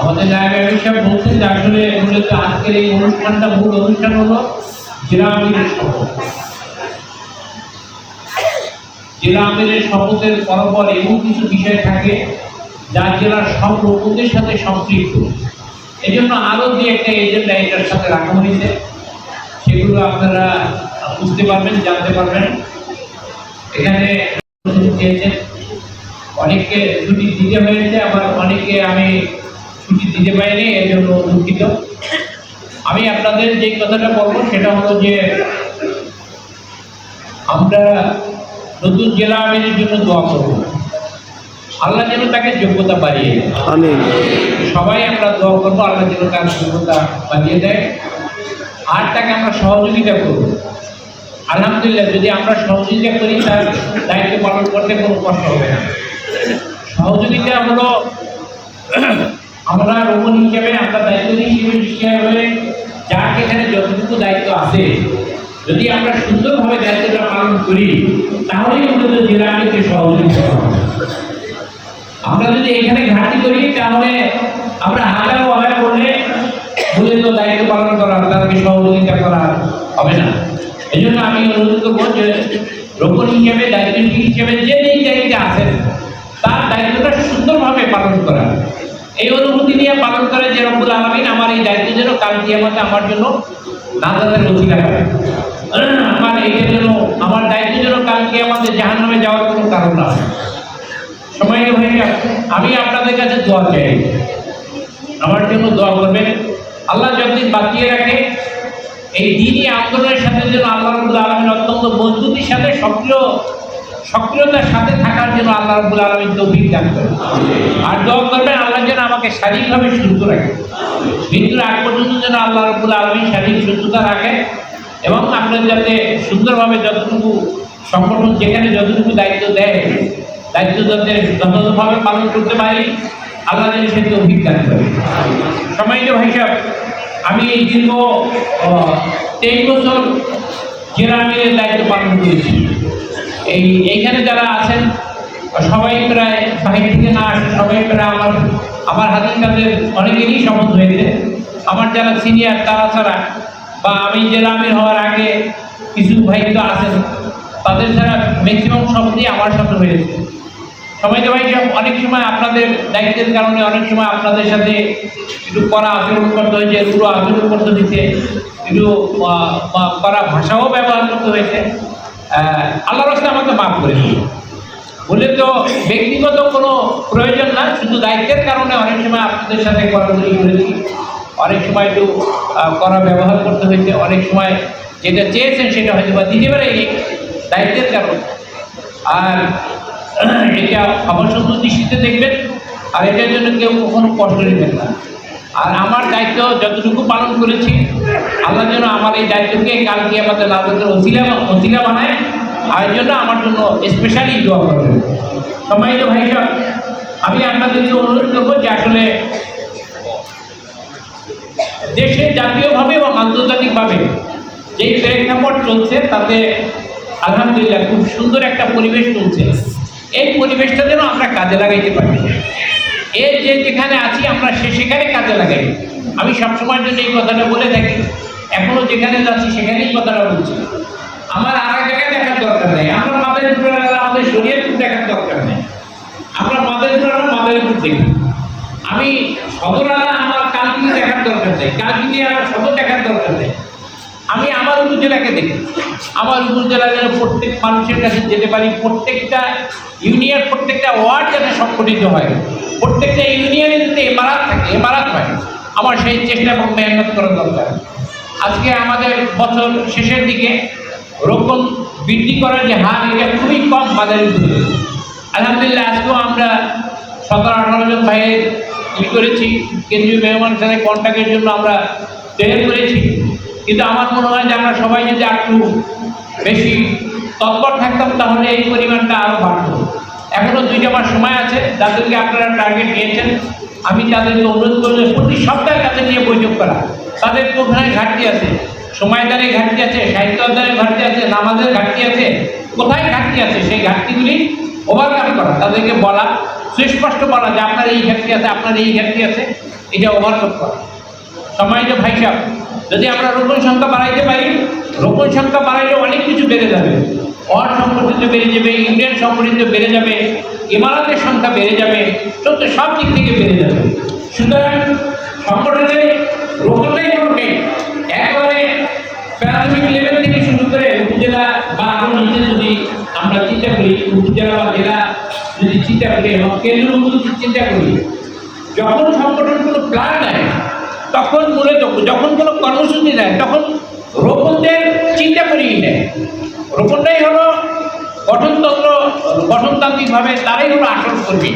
আমাদের নায়ক যে আসলে মূলত আজকের এই অনুষ্ঠানটা, মূল অনুষ্ঠান হলো জেলা আমিরের শপথ। জেলা আমিরের শপথের পরপর এমন কিছু বিষয় থাকে যা জেলার সব লোকদের সাথে সম্পৃক্ত। এই জন্য আরও যে একটা এজেন্ডা এটার সাথে রাখা হয়েছে। সেগুলো আপনারা বুঝতে পারবেন, জানতে পারবেন। এখানে চেয়েছেন অনেককে ছুটি দিতে হয়েছে আবার অনেকে আমি ছুটি দিতে পারিনি এর জন্য দুঃখিত। আমি আপনাদের যে কথাটা বলব সেটা হলো যে আমরা নতুন জেলা আমিরের জন্য দোয়া করব। আল্লাহ যেন তাকে যোগ্যতা বাড়িয়ে সবাই আমরা দোয়া করব আল্লাহ যেন তার যোগ্যতা বাড়িয়ে দেয়। আর তাকে আমরা সহযোগিতা করব। আলহামদুলিল্লাহ যদি আমরা সহযোগিতা করি তার দায়িত্ব পালন করতে কোনো কষ্ট হবে না। সহযোগিতা হলো, আমরা রোপণ হিসেবে, আমরা দায়িত্ব হিসেবে হিসেবে যার যেখানে যতটুকু দায়িত্ব আছে, যদি আমরা সুন্দরভাবে দায়িত্বটা পালন করি, তাহলেই মূলত জেলা আমিকে সহযোগিতা। আমরা যদি এখানে ঘাটতি করি, তাহলে আমরা হাজারো অভাব করলে বলে তো দায়িত্ব পালন করা, তাদেরকে সহযোগিতা করা হবে না এই জন্য আমি অনুরোধ করব যে রোপণ হিসেবে দায়িত্ব হিসেবে যে যেই দায়িত্বে আছেন তার দায়িত্বটা সুন্দরভাবে পালন করা। এই অনুভূতি নিয়ে পালন করে যে রব্বুল আলমিন আমার এই দায়িত্ব যেন কাল কিয়ামতে আমার জন্য নাজাদের অধিকার হয় আমার এইটা যেন আমার দায়িত্ব যেন কাল কিয়ামতে জাহান নামে যাওয়ার কোনো কারণ না সময় হয়ে গেল আমি আপনাদের কাছে দোয়া চাই। আমার জন্য দোয়া করবেন। আল্লাহ যতদিন বাঁচিয়ে রাখে, এই দিনই আন্দোলনের সাথে যেন আল্লাহ রবুল আলমীর অত্যন্ত মজবুতির সাথে সক্রিয় সক্রিয়তার সাথে থাকার জন্য আল্লাহ রবুল আলমীর তৌফিক দান করে আর দোয়া করবেন আল্লাহ যেন আমাকে শারীরিকভাবে সুস্থ রাখে। মৃত্যুর আগ পর্যন্ত যেন আল্লাহ রবুল আলমী শারীরিক সুস্থতা রাখে এবং আপনার যাতে সুন্দরভাবে যতটুকু সংগঠন যেখানে যতটুকু দায়িত্ব দেয়, দায়িত্ব যাতে যথাযথভাবে পালন করতে পারি, আল্লাহ যেন সে তৌফিক দান করে সম্মানিত ভাই সাহেব, আমি এই দীর্ঘ তেইশ বছর জেলা আমিরের দায়িত্ব পালন করেছি। এই, এইখানে যারা আছেন সবাই প্রায় বাহির থেকে না আসে, সবাই প্রায় আমার আমার হাতের কাছে অনেকেরই শপথ হয়েছে আমার যারা সিনিয়র তারা ছাড়া বা আমি জেলা আমির হওয়ার আগে কিছু ভাই তো আছেন, তাদের ছাড়া ম্যাক্সিমাম শপথই আমার সাথে হয়েছে সবাইকে ভাই অনেক সময় আপনাদের দায়িত্বের কারণে অনেক সময় আপনাদের সাথে একটু কড়া আচরণ করতে হয়েছে রুড়ো আচরণ করতে হয়েছে, একটু কড়া ভাষাও ব্যবহার করতে হয়েছে। আল্লাহ রাস্তা আমাকে মাফ করে বলে তো ব্যক্তিগত কোনো প্রয়োজন না শুধু দায়িত্বের কারণে অনেক সময় আপনাদের সাথে কড়াকড়ি করেছি। অনেক সময় একটু কড়া ব্যবহার করতে হয়েছে, অনেক সময় যেটা চেয়েছেন সেটা হয়তো বা দিতে পারে দায়িত্বের কারণে। আর এটা অবসন্ত দৃষ্টিতে দেখবেন, আর এটার জন্য কেউ কখনো কষ্ট নেবেন না। আর আমার দায়িত্ব যতটুকু পালন করেছি, আল্লাহ যেন আমার এই দায়িত্বকে কালকে আমাদের লাভের অসিলা অসিলা বানায় আর জন্য আমার জন্য স্পেশালি দোয়া করবেন। সম্মানিত ভাই সাহেব আমি আপনাদেরকে অনুরোধ করব যে আসলে দেশে জাতীয়ভাবে এবং আন্তর্জাতিকভাবে যে প্রেক্ষাপট চলছে, তাতে আলহামদুলিল্লাহ খুব সুন্দর একটা পরিবেশ চলছে। এই পরিবেশটা যেন আমরা কাজে লাগাইতে পারি। এর যে যেখানে আছি, আমরা সে সেখানে কাজে লাগাই। আমি সবসময়ের জন্য এই কথাটা বলে থাকি। এখনও যেখানে যাচ্ছি, সেখানেই কথাটা বলছি। আমার আর এক জায়গায় দেখার দরকার নেই। আমরা মাদের আমাদের শরীয়তপুর দেখার দরকার নেই। আমরা মাদের মাদের দেখি আমি সদর আলা আমার কালকিনি দেখার দরকার নেই। কালকিনি আমার সদর দেখার দরকার নেই। আমি আমার উপজেলাকে দেখি। আমার উপজেলা যেন প্রত্যেক মানুষের কাছে যেতে পারি, প্রত্যেকটা ইউনিয়ন, প্রত্যেকটা ওয়ার্ড যাতে সংগঠিত হয়। প্রত্যেকটা ইউনিয়নে যাতে এমারাত থাকে, এমারাত হয়। আমার সেই চেষ্টা এবং মেহনত করা দরকার। আজকে আমাদের বছর শেষের দিকে রোপণ বৃদ্ধি করার যে হার, এটা খুবই কম বাজারে আলহামদুলিল্লাহ, আজকেও আমরা সতেরো আঠারো জন ভাইয়ের ই করেছি। কেন্দ্রীয় মেহমান সাথে কন্ট্যাক্টের জন্য আমরা তৈরি করেছি। কিন্তু আমার মনে হয় যে আমরা সবাই যদি একটু বেশি তৎপর থাকতাম, তাহলে এই পরিমাণটা আরও বাড়ত। এখনও দুইটা মাস সময় আছে, যাদেরকে আপনারা টার্গেট নিয়েছেন আমি তাদেরকে অনুরোধ করব প্রতি সপ্তাহে তাদের নিয়ে বৈঠক করা। তাদের কোথায় ঘাটতি আছে? সময়দারে ঘাটতি আছে, সাহিত্য অধ্যয়নের ঘাটতি আছে, নামাজের ঘাটতি আছে? কোথায় ঘাটতি আছে? সেই ঘাটতিগুলি ওভারকাম করা, তাদেরকে বলা, সুস্পষ্ট বলা যে আপনার এই ঘাটতি আছে, আপনার এই ঘাটতি আছে, এটা ওভারকাম করা। সময় যে ভাই সাহেব, যদি আমরা রোপণ সংখ্যা বাড়াইতে পারি, রোপণ সংখ্যা বাড়াইলে অনেক কিছু বেড়ে যাবে। অর সংগঠিত বেড়ে যাবে, ইন্ডিয়ান সংগঠিত বেড়ে যাবে। ইমারতের সংখ্যা বেড়ে যাবে সত্য সব দিক থেকে বেড়ে যাবে। সুতরাং সংগঠনে রোপণটাই করবে একবারে প্রাথমিক লেভেল থেকে শুরু করে উপজেলা বা আরও নিচে যদি আমরা চিন্তা করি, উপজেলা বা জেলা যদি চিন্তা করি এবং কেন্দ্র যদি চিন্তা করি, যখন সংগঠন কোনো প্ল্যান নেয়, তখন মূলত যখন কোনো কর্মসূচি নেয়, তখন রোপণদের চিন্তা করিয়ে নেয়। রোপণটাই হলো গঠনতন্ত্র গঠনতান্ত্রিকভাবে তারাই হলো আসল কর্মী।